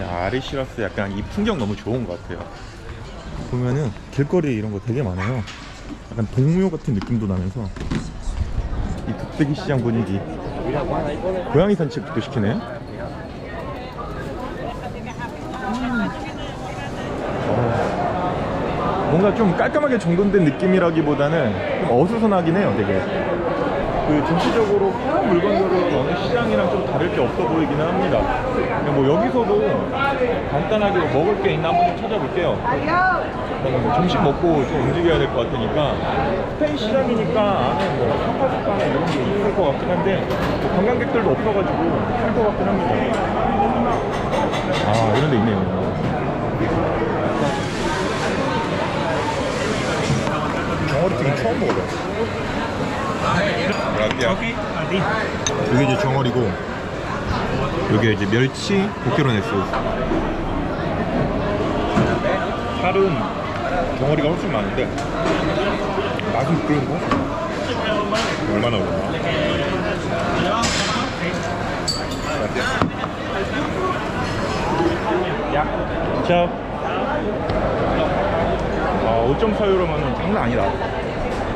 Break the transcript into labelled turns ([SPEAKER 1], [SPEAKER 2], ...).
[SPEAKER 1] 야, 아리시라스 약간 이 풍경 너무 좋은 것 같아요. 보면은 길거리 이런 거 되게 많아요. 약간 동묘 같은 느낌도 나면서 이 북대기 시장 분위기. 고양이 산책도 시키네. 어, 뭔가 좀 깔끔하게 정돈된 느낌이라기보다는 좀 어수선하긴 해요, 되게. 그 전체적으로 파는 물건들은 어느 시장이랑 좀 다를 게 없어 보이기는 합니다. 뭐 여기서도 간단하게 뭐 먹을 게 있나 한번 좀 찾아볼게요. 뭐 점심 먹고 좀 움직여야 될 것 같으니까 스페인 시장이니까 안에 뭐 파파스파나 이런 게 있을 것 같긴 한데 뭐 관광객들도 없어가지고 살것 같긴 합니다. 아 이런 데 있네요. 정어리 튀김 처음 먹어봐요. 라비아. 이게 이제 정어리고 여기 이제 멸치 고케로네스. 살은 정어리가 훨씬 많은데 맛은 부끄러운 거? 얼마나 오르나? 자, 아, 5.4유로면 장난 아니다.